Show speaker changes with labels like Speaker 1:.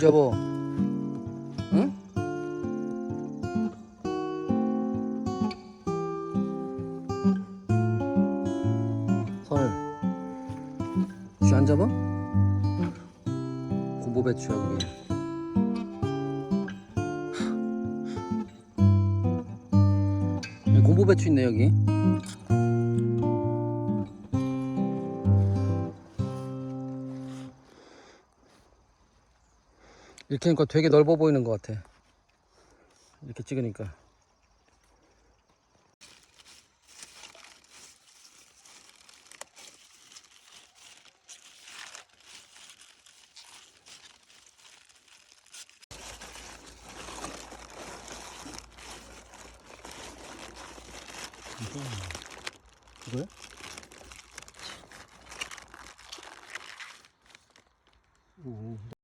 Speaker 1: 뒤져보. 응? 선을. 쥐 안 잡아? 고보배추야 그게. 고보배추 있네 여기. 이렇게 하니까 되게 넓어 보이는 것 같아. 이렇게 찍으니까. 이거야? 오.